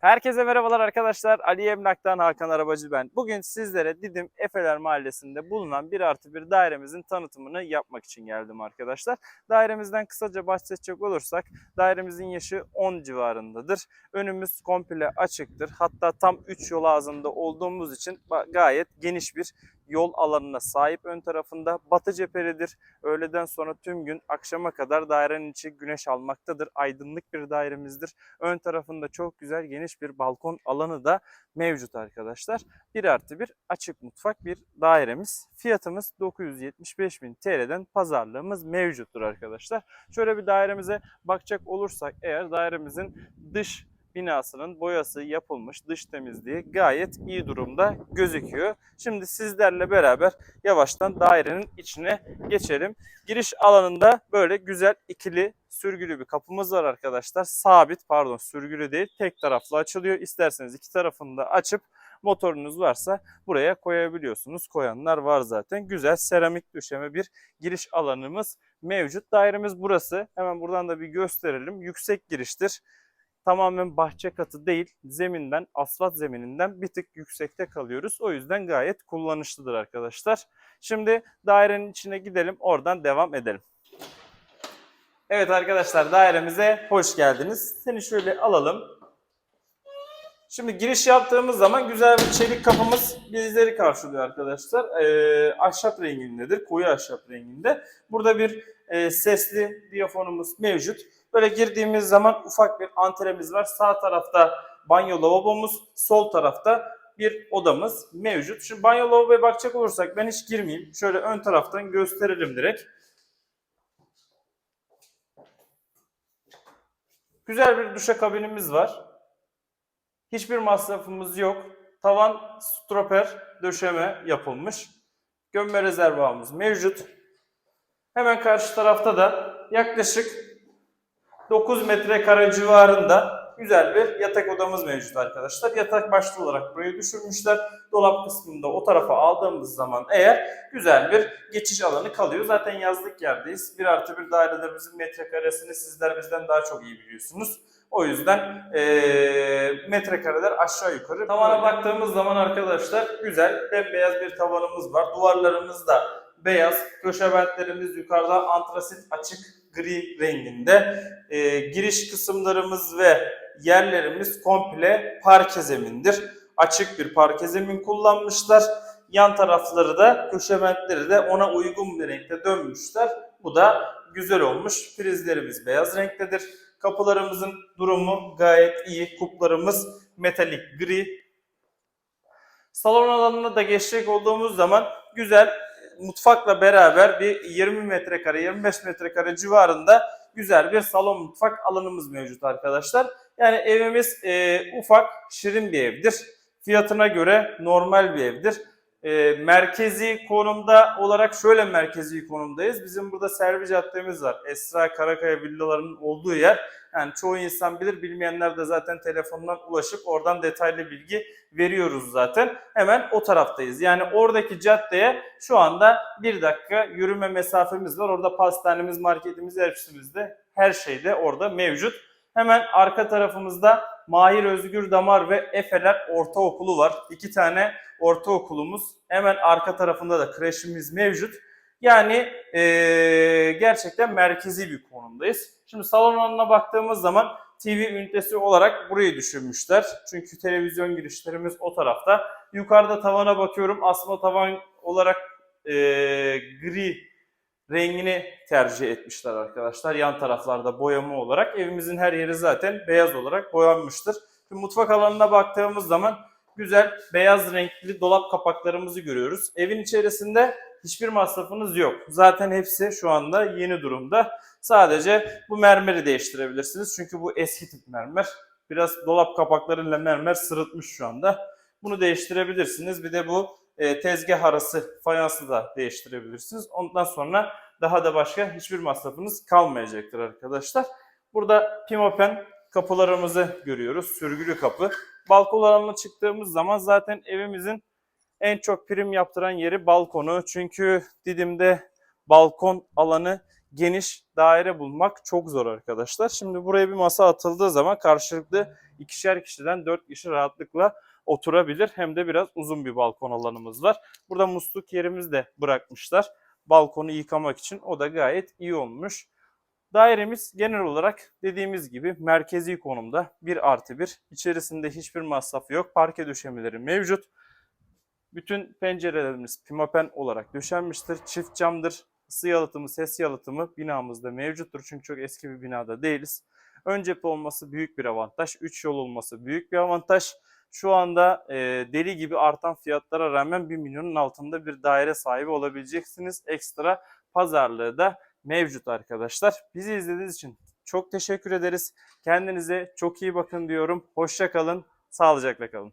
Herkese merhabalar arkadaşlar. Ali Emlak'tan Hakan Arabacı ben. Bugün sizlere Didim Efeler Mahallesi'nde bulunan 1 artı 1 dairemizin tanıtımını yapmak için geldim arkadaşlar. Dairemizden kısaca bahsedecek olursak dairemizin yaşı 10 civarındadır. Önümüz komple açıktır. Hatta tam 3 yol ağzında olduğumuz için gayet geniş bir yol alanına sahip ön tarafında. Batı cephelidir. Öğleden sonra tüm gün akşama kadar dairenin içi güneş almaktadır. Aydınlık bir dairemizdir. Ön tarafında çok güzel geniş bir balkon alanı da mevcut arkadaşlar. 1 artı 1 açık mutfak bir dairemiz. Fiyatımız 975.000 TL'den pazarlığımız mevcuttur arkadaşlar. Şöyle bir dairemize bakacak olursak eğer dairemizin dış binasının boyası yapılmış, dış temizliği gayet iyi durumda gözüküyor. Şimdi sizlerle beraber yavaştan dairenin içine geçelim. Giriş alanında böyle güzel ikili sürgülü bir kapımız var arkadaşlar. Sabit pardon sürgülü değil tek taraflı açılıyor. İsterseniz iki tarafını da açıp motorunuz varsa buraya koyabiliyorsunuz. Koyanlar var zaten. Güzel seramik döşeme bir giriş alanımız mevcut. Dairemiz burası. Hemen buradan da bir gösterelim. Yüksek giriştir. Tamamen bahçe katı değil, zeminden, asfalt zemininden bir tık yüksekte kalıyoruz. O yüzden gayet kullanışlıdır arkadaşlar. Şimdi dairenin içine gidelim, oradan devam edelim. Evet arkadaşlar dairemize hoş geldiniz. Seni şöyle alalım. Şimdi giriş yaptığımız zaman güzel bir çelik kapımız bizleri karşılıyor arkadaşlar. Ee, ahşap rengindedir, koyu ahşap renginde. Burada bir e, sesli diyafonumuz mevcut. Böyle girdiğimiz zaman ufak bir antremiz var. Sağ tarafta banyo lavabomuz, sol tarafta bir odamız mevcut. Şimdi banyo lavaboya bakacak olursak ben hiç girmeyeyim. Şöyle ön taraftan gösterelim direkt. Güzel bir duşakabinimiz var. Hiçbir masrafımız yok. Tavan stroper döşeme yapılmış. Gömme rezervuarımız mevcut. Hemen karşı tarafta da yaklaşık 9 metrekare civarında güzel bir yatak odamız mevcut arkadaşlar. Yatak başlı olarak buraya düşürmüşler. Dolap kısmında o tarafa aldığımız zaman eğer güzel bir geçiş alanı kalıyor. Zaten yazlık yerdeyiz. 1 artı 1 dairelerimizin metrekaresini sizler bizden daha çok iyi biliyorsunuz. O yüzden eee metrekareler aşağı yukarı. Tavana baktığımız zaman arkadaşlar güzel bembeyaz bir tavanımız var. Duvarlarımız da beyaz. Köşebentlerimiz yukarıda antrasit açık gri renginde. Ee, giriş kısımlarımız ve yerlerimiz komple parke zemindir. Açık bir parke zemin kullanmışlar. Yan tarafları da köşebentleri de ona uygun bir renkte dönmüşler. Bu da güzel olmuş. Prizlerimiz beyaz renktedir. Kapılarımızın durumu gayet iyi. Kuplarımız metalik gri. Salon alanına da geçecek olduğumuz zaman güzel mutfakla beraber bir 20 metrekare 25 metrekare civarında güzel bir salon mutfak alanımız mevcut arkadaşlar. Yani evimiz e, ufak şirin bir evdir. Fiyatına göre normal bir evdir. E, merkezi konumda olarak şöyle merkezi konumdayız. Bizim burada Servi Caddemiz var. Esra Karakaya villalarının olduğu yer. Yani çoğu insan bilir, bilmeyenler de zaten telefondan ulaşıp oradan detaylı bilgi veriyoruz zaten. Hemen o taraftayız. Yani oradaki caddeye şu anda bir dakika yürüme mesafemiz var. Orada pastanemiz, marketimiz, hepsimiz de her şey de orada mevcut. Hemen arka tarafımızda Mahir Özgür Damar ve Efeler Ortaokulu var. İki tane ortaokulumuz. Hemen arka tarafında da kreşimiz mevcut. Yani eee, gerçekten merkezi bir konumdayız. Şimdi salon alanına baktığımız zaman TV ünitesi olarak burayı düşünmüşler. Çünkü televizyon girişlerimiz o tarafta. Yukarıda tavana bakıyorum. Asma tavan olarak eee, gri rengini tercih etmişler arkadaşlar. Yan taraflarda boyama olarak. Evimizin her yeri zaten beyaz olarak boyanmıştır. Şimdi mutfak alanına baktığımız zaman güzel beyaz renkli dolap kapaklarımızı görüyoruz. Evin içerisinde hiçbir masrafınız yok. Zaten hepsi şu anda yeni durumda. Sadece bu mermeri değiştirebilirsiniz. Çünkü bu eski tip mermer. Biraz dolap kapaklarıyla mermer sırıtmış şu anda. Bunu değiştirebilirsiniz. Bir de bu e, tezgah arası fayansı da değiştirebilirsiniz. Ondan sonra daha da başka hiçbir masrafınız kalmayacaktır arkadaşlar. Burada pimapen kapılarımızı görüyoruz. Sürgülü kapı. Balkon alanına çıktığımız zaman zaten evimizin en çok prim yaptıran yeri balkonu. Çünkü Didim'de balkon alanı geniş daire bulmak çok zor arkadaşlar. Şimdi buraya bir masa atıldığı zaman karşılıklı ikişer kişiden dört kişi rahatlıkla oturabilir. Hem de biraz uzun bir balkon alanımız var. Burada musluk yerimiz de bırakmışlar. Balkonu yıkamak için o da gayet iyi olmuş. Dairemiz genel olarak dediğimiz gibi merkezi konumda 1 artı 1. İçerisinde hiçbir masraf yok. Parke döşemeleri mevcut. Bütün pencerelerimiz pimapen olarak döşenmiştir. Çift camdır. Isı yalıtımı, ses yalıtımı binamızda mevcuttur. Çünkü çok eski bir binada değiliz. Ön cephe olması büyük bir avantaj. 3 yol olması büyük bir avantaj. Şu anda e, deli gibi artan fiyatlara rağmen 1 milyonun altında bir daire sahibi olabileceksiniz. Ekstra pazarlığı da mevcut arkadaşlar. Bizi izlediğiniz için çok teşekkür ederiz. Kendinize çok iyi bakın diyorum. Hoşça kalın, sağlıcakla kalın.